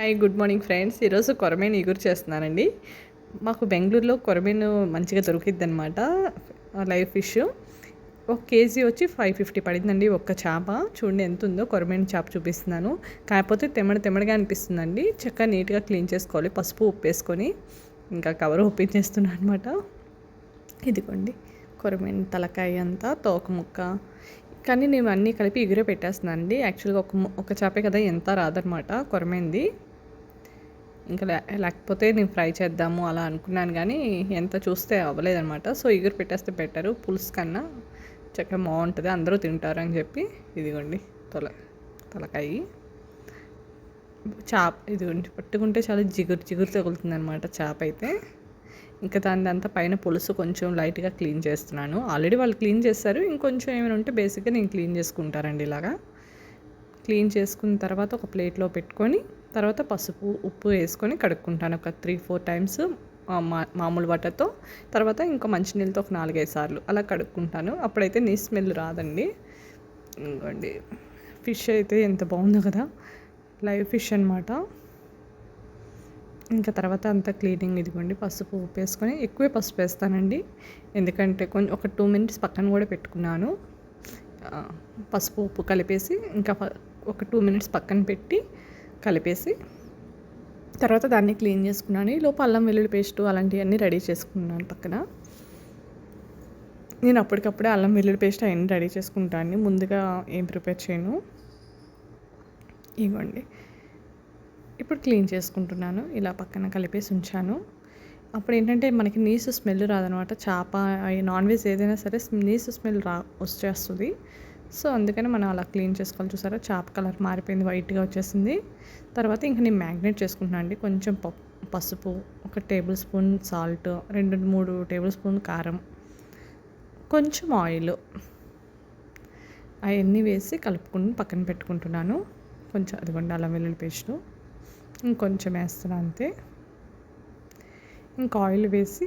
Hi good morning friends ఈరోజు కొరమేను ఇగురు చేస్తున్నానండి. మాకు బెంగళూరులో కొరమేను మంచిగా దొరికిద్ది అనమాట లైవ్ ఫిష్. ఒక కేజీ వచ్చి ఫైవ్ ఫిఫ్టీ పడిందండి ఒక్క చేప. చూడండి ఎంత ఉందో కొరమేను చేప చూపిస్తున్నాను. కాకపోతే తెమ్మడి తెమ్మడిగా అనిపిస్తుందండి. చక్కగా నీట్గా క్లీన్ చేసుకోవాలి. పసుపు ఉప్పు వేసుకొని ఇంకా కవర్ ఒప్పించేస్తున్నాను అనమాట ఇదిగోండి కొరమేను తలకాయ అంతా తోక ముక్క. కానీ నేను అన్నీ కలిపి ఎగురే పెట్టేస్తున్నాను అండి యాక్చువల్గా ఒక ఒక చేపే కదా ఎంత రాదనమాట కొరమైంది ఇంకా లే- లేకపోతే నేను ఫ్రై చేద్దాము అలా అనుకున్నాను కానీ ఎంత చూస్తే అవ్వలేదన్నమాట. సో ఎగురు పెట్టేస్తే పెట్టారు పులుసు కన్నా చక్కగా బాగుంటుంది. అందరూ తింటారు అని చెప్పి ఇదిగోండి తొల తలకాయి. చాప ఇదిగోండి. పట్టుకుంటే చాలా జిగురు జిగురు తగులుతుంది అనమాట చేప అయితే. ఇంకా దాని అంతా పైన పులుసు కొంచెం లైట్గా క్లీన్ చేస్తున్నాను. ఆల్రెడీ వాళ్ళు క్లీన్ చేస్తారు. ఇంకొంచెం ఏమైనా ఉంటే బేసిక్గా నేను క్లీన్ చేసుకుంటారండి ఇలాగా. క్లీన్ చేసుకున్న తర్వాత ఒక ప్లేట్లో పెట్టుకొని తర్వాత పసుపు ఉప్పు వేసుకొని కడుక్కుంటాను ఒక త్రీ ఫోర్ టైమ్స్ మా మామూలు వాటర్తో. తర్వాత ఇంకా మంచినీళ్ళతో ఒక నాలుగైదు సార్లు అలా కడుక్కుంటాను. అప్పుడైతే నీ స్మెల్ రాదండి. ఇంకోండి ఫిష్ అయితే ఎంత బాగుందో కదా లైవ్ ఫిష్ అనమాట ఇంకా తర్వాత అంతా క్లీనింగ్ ఇదిగోండి పసుపు ఉప్పు వేసుకొని ఎక్కువే పసుపు వేస్తానండి. ఎందుకంటే కొంచెం ఒక టూ మినిట్స్ పక్కన కూడా పెట్టుకున్నాను. పసుపు ఉప్పు కలిపేసి ఇంకా ఒక టూ మినిట్స్ పక్కన పెట్టి కలిపేసి తర్వాత దాన్ని క్లీన్ చేసుకున్నాను. ఈ లోపు అల్లం వెల్లుల్లి పేస్ట్ అలాంటివన్నీ రెడీ చేసుకున్నాను పక్కన. నేను అప్పటికప్పుడే అల్లం వెల్లుల్లి పేస్ట్ అవన్నీ రెడీ చేసుకుంటాను. ముందుగా ఏం ప్రిపేర్ చేయను. ఇవ్వండి. ఇప్పుడు క్లీన్ చేసుకుంటున్నాను. ఇలా పక్కన కలిపేసి ఉంచాను. అప్పుడు ఏంటంటే మనకి నీసు స్మెల్ రాదనమాట. చేప నాన్ వెజ్ ఏదైనా సరే నీసు స్మెల్ రా వచ్చేస్తుంది సో అందుకని మనం అలా క్లీన్ చేసుకోవాలి. చూసారా? చేప కలర్ మారిపోయింది. వైట్గా వచ్చేసింది. తర్వాత ఇంకా నేను మ్యాగ్నేట్ చేసుకుంటున్నాను అండి. కొంచెం పప్పు పసుపు ఒక టేబుల్ స్పూన్ సాల్ట్ రెండు మూడు టేబుల్ స్పూన్ కారం కొంచెం ఆయిల్. అవన్నీ వేసి కలుపుకుని పక్కన పెట్టుకుంటున్నాను. కొంచెం అదిగోండి అల్లం వెల్లుల్లి పేస్టు. ఇంకొంచెం వేస్తున్నాను అంతే. ఇంకా ఆయిల్ వేసి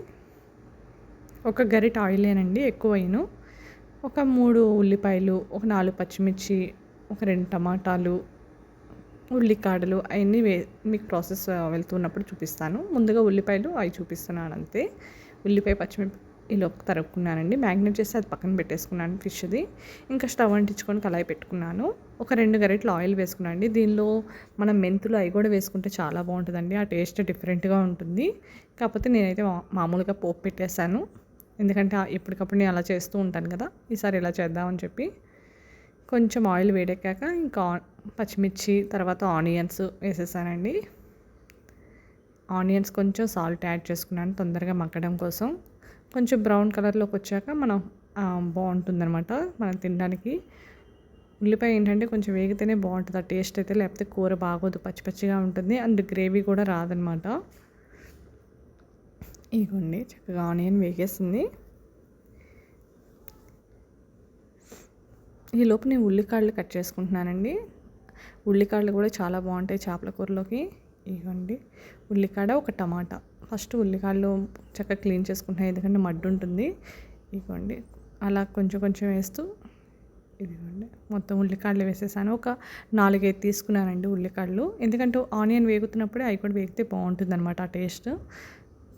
ఒక గరిట ఆయిలేనండి ఎక్కువ అయినా ఒక మూడు ఉల్లిపాయలు ఒక నాలుగు పచ్చిమిర్చి ఒక రెండు టమాటాలు ఉల్లికాడలు అవన్నీ వే మీకు ప్రాసెస్ వెళ్తున్నప్పుడు చూపిస్తాను. ముందుగా ఉల్లిపాయలు అవి చూపిస్తున్నాను అంతే. ఉల్లిపాయ పచ్చిమిర్చి ఇలా తరుక్కున్నానండి. మ్యాగ్నేట్ చేసి అది పక్కన పెట్టేసుకున్నాను ఫిష్ది. ఇంకా స్టవ్ అంటించుకొని కళాయి పెట్టుకున్నాను. ఒక రెండు గరెట్లు ఆయిల్ వేసుకున్నాను అండి దీనిలో మనం మెంతులు అవి కూడా వేసుకుంటే చాలా బాగుంటుందండి. ఆ టేస్ట్ డిఫరెంట్గా ఉంటుంది. కాకపోతే నేనైతే మా- మామూలుగా పోపు పెట్టేశాను. ఎందుకంటే ఆ- ఎప్పటికప్పుడు నేను అలా చేస్తూ ఉంటాను కదా ఈసారి ఇలా చేద్దామని చెప్పి కొంచెం ఆయిల్ వేడెక్కాక ఇంకా పచ్చిమిర్చి తర్వాత ఆనియన్స్ వేసేసానండి. ఆనియన్స్ కొంచెం సాల్ట్ యాడ్ చేసుకున్నాను తొందరగా మగ్గడం కోసం. కొంచెం బ్రౌన్ కలర్లోకి వచ్చాక మనం బాగుంటుందన్నమాట మనం తినడానికి. ఉల్లిపాయ ఏంటంటే కొంచెం వేగితేనే బాగుంటుంది ఆ టేస్ట్ అయితే లేకపోతే కూర బాగోదు పచ్చి పచ్చిగా ఉంటుంది అండ్ గ్రేవీ కూడా రాదనమాట ఇదిగోండి చక్కగా ఆనియన్ వేగేసింది. ఈ లోపు నేను ఉల్లికాడలు కట్ చేసుకుంటున్నానండి. ఉల్లికాడలు కూడా చాలా బాగుంటాయి చేపల కూరలోకి. ఇవ్వండి ఉల్లికాడ ఒక టమాటా. ఫస్ట్ ఉల్లికాడలు చక్కగా క్లీన్ చేసుకుంటున్నాయి ఎందుకంటే మడ్డు ఉంటుంది. ఇవ్వండి అలా కొంచెం కొంచెం వేస్తూ ఇదిగోండి మొత్తం ఉల్లికాడలు వేసేసాను. ఒక నాలుగైదు తీసుకున్నానండి ఉల్లికాడలు. ఎందుకంటే ఆనియన్ వేగుతున్నప్పుడే అవి కూడా వేగితే బాగుంటుంది అనమాట ఆ టేస్ట్.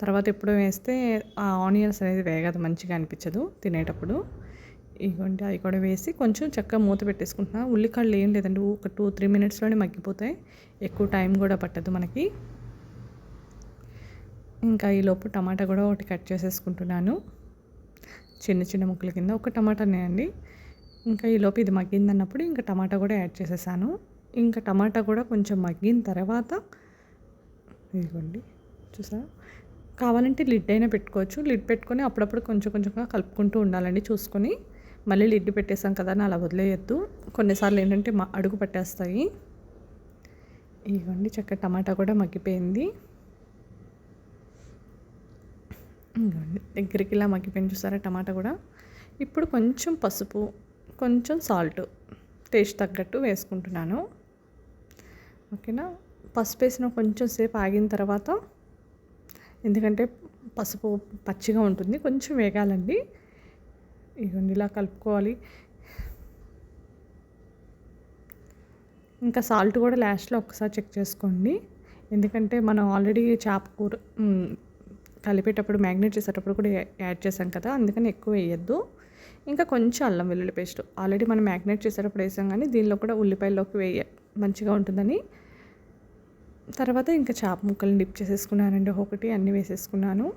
తర్వాత ఎప్పుడు వేస్తే ఆ ఆనియన్స్ అనేది వేగదు మంచిగా అనిపించదు తినేటప్పుడు. ఇవ్వండి అవి కూడా వేసి కొంచెం చక్కగా మూత పెట్టేసుకుంటున్నా. ఉల్లికాడలు ఏం లేదండి ఒక టూ త్రీ మినిట్స్లోనే మగ్గిపోతాయి. ఎక్కువ టైం కూడా పట్టదు మనకి. ఇంకా ఈ లోపు టమాటా కూడా ఒకటి కట్ చేసేసుకుంటున్నాను. చిన్న చిన్న ముక్కల కింద ఒక టమాటానే అండి. ఇంకా ఈ లోపు ఇది మగ్గిందన్నప్పుడు ఇంకా టమాటా కూడా యాడ్ చేసేసాను. ఇంకా టమాటా కూడా కొంచెం మగ్గిన తర్వాత ఇదిగోండి చూసారా? కావాలంటే లిడ్ అయినా పెట్టుకోవచ్చు. లిడ్ పెట్టుకొని అప్పుడప్పుడు కొంచెం కొంచెంగా కలుపుకుంటూ ఉండాలండి చూసుకొని. మళ్ళీ లిడ్ పెట్టేసాం కదా అని అలా వదిలేయద్దు. కొన్నిసార్లు ఏంటంటే మా అడుగు పట్టేస్తాయి. ఇవ్వండి చక్క టమాటా కూడా మగ్గిపోయింది. ఇవ్వండి దగ్గరికి ఇలా మగ్గిపోయింది చూసారా టమాటా కూడా. ఇప్పుడు కొంచెం పసుపు కొంచెం సాల్ట్ టేస్ట్ తగ్గట్టు వేసుకుంటున్నాను. ఓకేనా? పసుపు వేసిన కొంచెం సేపు ఆగిన తర్వాత ఎందుకంటే పసుపు పచ్చిగా ఉంటుంది కొంచెం వేగాలండి. ఇదిగోండి ఇలా కలుపుకోవాలి. ఇంకా సాల్ట్ కూడా లాస్ట్లో ఒకసారి చెక్ చేసుకోండి. ఎందుకంటే మనం ఆల్రెడీ చేప కూర కలిపేటప్పుడు మ్యాగ్నేట్ చేసేటప్పుడు కూడా యాడ్ చేసాం కదా అందుకని ఎక్కువ వేయద్దు. ఇంకా కొంచెం అల్లం వెల్లుల్లి పేస్ట్. ఆల్రెడీ మనం మ్యాగ్నేట్ చేసేటప్పుడు వేసాం కానీ దీనిలో కూడా ఉల్లిపాయల్లోకి వేయ మంచిగా ఉంటుందని తర్వాత ఇంకా చేప ముక్కలు డిప్ చేసేసుకున్నానండి. ఒకటి అన్నీ వేసేసుకున్నాను.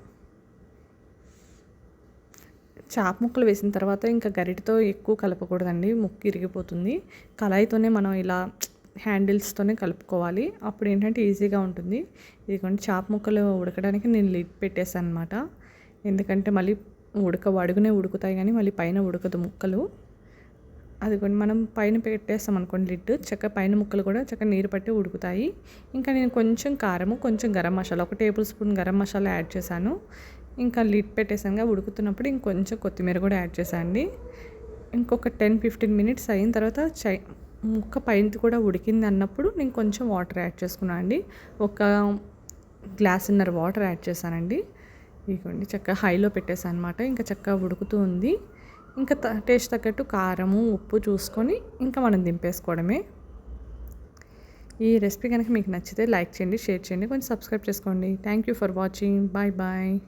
చాప ముక్కలు వేసిన తర్వాత ఇంకా గరిటతో ఎక్కువ కలపకూడదండి. ముక్కు ఇరిగిపోతుంది. కళాయితోనే మనం ఇలా హ్యాండిల్స్తోనే కలుపుకోవాలి. అప్పుడు ఏంటంటే ఈజీగా ఉంటుంది. ఇదిగోండి చాప ముక్కలు ఉడకడానికి నేను లిడ్ పెట్టేశాను అనమాట ఎందుకంటే మళ్ళీ ఉడక అడుగునే ఉడుకుతాయి కానీ మళ్ళీ పైన ఉడకదు ముక్కలు. అదిగోండి మనం పైన పెట్టేస్తాం అనుకోండి లిడ్. చక్క పైన ముక్కలు కూడా చక్క నీరు పట్టి ఉడుకుతాయి. ఇంకా నేను కొంచెం కారము కొంచెం గరం మసాలా ఒక table spoon garam masala add చేశాను. ఇంకా లిడ్ పెట్టేసానుగా ఉడుకుతున్నప్పుడు ఇంకొంచెం కొత్తిమీర కూడా యాడ్ చేశాను అండి ఇంకొక టెన్ ఫిఫ్టీన్ మినిట్స్ అయిన తర్వాత చై ముక్క పైన కూడా ఉడికింది అన్నప్పుడు నేను కొంచెం వాటర్ యాడ్ చేసుకున్నాను అండి ఒక గ్లాసున్నర వాటర్ యాడ్ చేశానండి. ఇదిగోండి చక్కగా హైలో పెట్టేసాను అనమాట ఇంకా చక్కగా ఉడుకుతూ ఉంది. ఇంకా త- టేస్ట్ తగ్గట్టు కారము ఉప్పు చూసుకొని ఇంకా మనం దింపేసుకోవడమే. ఈ రెసిపీ కనుక మీకు నచ్చితే లైక్ చేయండి షేర్ చేయండి కొంచెం సబ్స్క్రైబ్ చేసుకోండి. Thank you for watching. Bye bye.